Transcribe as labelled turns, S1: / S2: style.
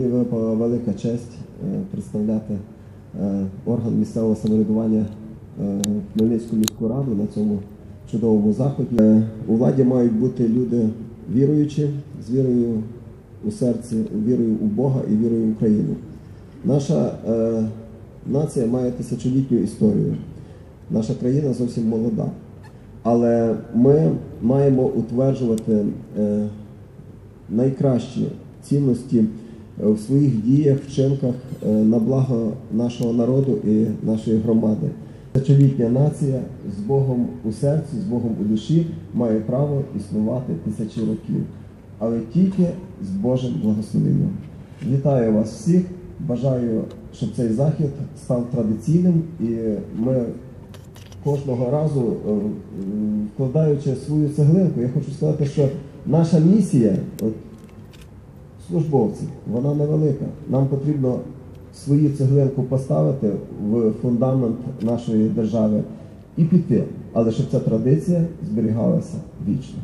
S1: Велика честь е, представляти е, орган місцевого самоврядування е, Хмельницьку міську раду на цьому чудовому заході. У владі мають бути люди віруючі, з вірою у серці, вірою у Бога і вірою в Україну. Наша нація має тисячолітню історію. Наша країна зовсім молода. Але ми маємо утверджувати найкращі цінності в своїх діях, вчинках е, на благо нашого народу і нашої громади. Тисячолітня нація з Богом у серці, з Богом у душі має право існувати тисячі років, але тільки з Божим благословенням. Вітаю вас всіх! Бажаю, щоб цей захід став традиційним і ми кожного разу е, вкладаючи свою цеглинку, я хочу сказати, що наша місія, службовців, вона невелика. Нам потрібно свою цеглинку поставити в фундамент нашої держави і піти, але щоб ця традиція зберігалася вічно.